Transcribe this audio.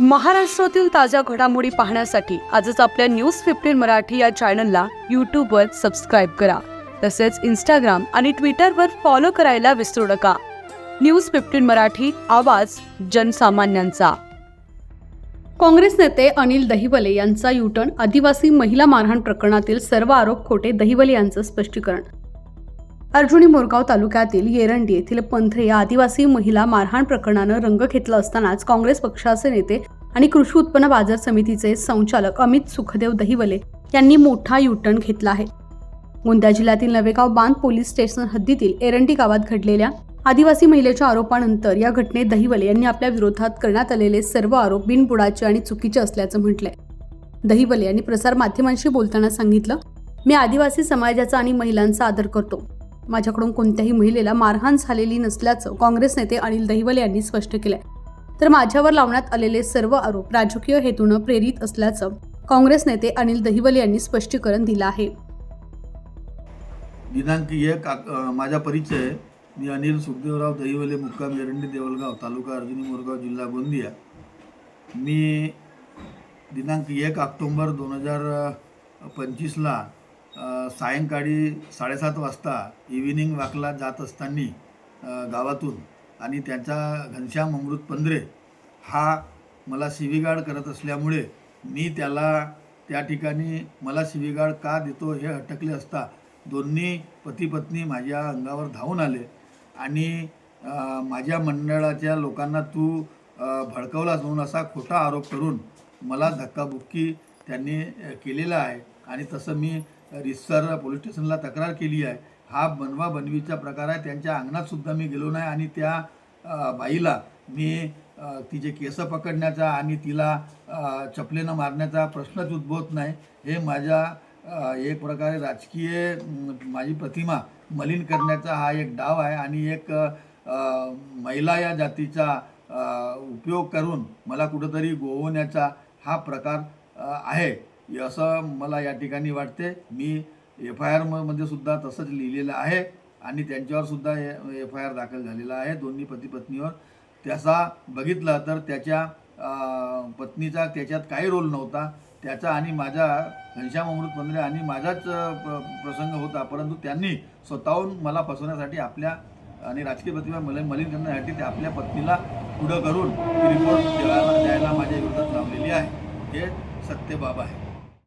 महाराष्ट्रातील ताज्या घडामोडी पाहण्यासाठी आजच आपल्या न्यूज फिफ्टीन मराठी या चॅनलला यूट्यूबवर सबस्क्राईब करा. तसेच इंस्टाग्राम आणि ट्विटरवर फॉलो करायला विसरू नका. न्यूज फिफ्टीन मराठी आवाज जनसामान्यांचा. काँग्रेस नेते अनिल दहिवले यांचा युटर्न आदिवासी महिला मारहाण प्रकरणातील सर्व आरोप खोटे दहिवले यांचं स्पष्टीकरण अर्जुनी मोरगाव तालुक्यातील येरंडी येथील पंथरे या आदिवासी महिला मारहाण प्रकरणानं रंग घेतला असतानाच काँग्रेस पक्षाचे नेते आणि कृषी उत्पन्न बाजार समितीचे संचालक अमित सुखदेव दहिवले यांनी मोठा युटर्न घेतला आहे. गोंदिया जिल्ह्यातील नवेगाव बांध पोलीस स्टेशन हद्दीतील एरंडी गावात घडलेल्या आदिवासी महिलेच्या आरोपानंतर या घटनेत दहिवले यांनी आपल्या विरोधात करण्यात आलेले सर्व आरोप बिनबुडाचे आणि चुकीचे असल्याचं म्हटलंय. दहिवले यांनी प्रसारमाध्यमांशी बोलताना सांगितलं मी आदिवासी समाजाचा आणि महिलांचा आदर करतो. माझ्याकडून कोणत्याही महिलेला मारहाण झालेली नसल्याचं काँग्रेस नेते अनिल दहिवले यांनी स्पष्ट केलंय. तर माझ्यावर लावण्यात आलेले सर्व आरोप राजकीय हेतूनं प्रेरित असल्याचं काँग्रेस नेते अनिल दहिवले यांनी स्पष्टीकरण दिलं आहे. दिनांक एक माझा परिचय. मी अनिल सुखदेवराव दहिवले मुक्काम एरंडी देवलगाव तालुका अर्जुनी मोरगाव जिल्हा गोंदिया. मी दिनांक एक ऑक्टोंबर दोन हजार पंचवीसला सायंकाळी साडेसात वाजता इव्हिनिंग वॉकला जात असताना गावातून आणि त्यांचा घनश्याम अमृत पंधरे हा मला शिवीगाळ करत असल्यामुळे मी त्याला त्या ठिकाणी मला शिवीगाळ का देतो हे हटकले असता दोन्ही पती पत्नी माझ्या अंगावर धावून आले आणि माझ्या मंडळाच्या लोकांना तू अ, भडकवलास म्हणून असा खोटा आरोप करून मला धक्काबुक्की त्यांनी केलेला आहे. आणि तसं मी रिसर पोलीस स्टेशनला तक्रार केली आहे. हा बनवा बनवीचा प्रकार आहे. त्यांच्या अंगणातसुद्धा मी गेलो नाही आणि त्या बाईला मी तिचे केस पकडण्याचा आणि तिला चपलेनं मारण्याचा प्रश्नच उद्भवत नाही. हे माझ्या एक प्रकारे राजकीय माझी प्रतिमा मलिन करण्याचा हा एक डाव आहे आणि एक महिला या जातीचा उपयोग करून मला कुठंतरी गोवण्याचा हा प्रकार आहे. असं मला या ठिकाणी वाटते. मी एफ आय आरमध्ये सुद्धा तसंच लिहिलेलं आहे आणि त्यांच्यावर सुद्धा एफ आय आर दाखल झालेला आहे दोन्ही पती पत्नीवर त्याचा बघितला तर त्याच्या पत्नीचा त्याच्यात काही रोल नव्हता. त्याचा आणि माझा घनश्याम अमृत पंधरे आणि माझाच प- प्रसंग होता. परंतु त्यांनी स्वतःहून मला फसवण्यासाठी आपल्या आणि राजकीय प्रतिभा मला मलिन करण्यासाठी ते आपल्या पत्नीला पुढं करून रिपोर्ट द्यायला द्यायला माझ्या विरोधात लावलेली आहे. हे सत्यबाब आहे.